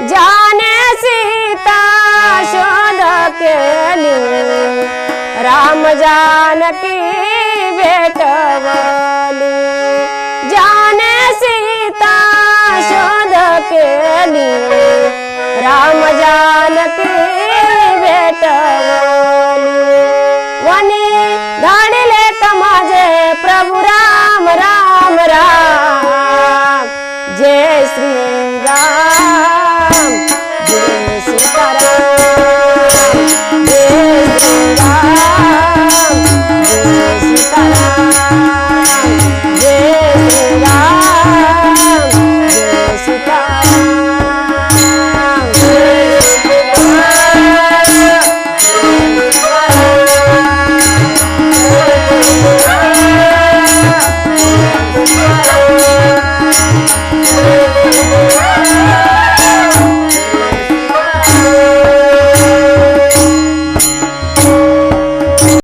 जाने सीता शोध केली राम जानकी भेटवली जाने सीता शोध केली राम जानकी भेट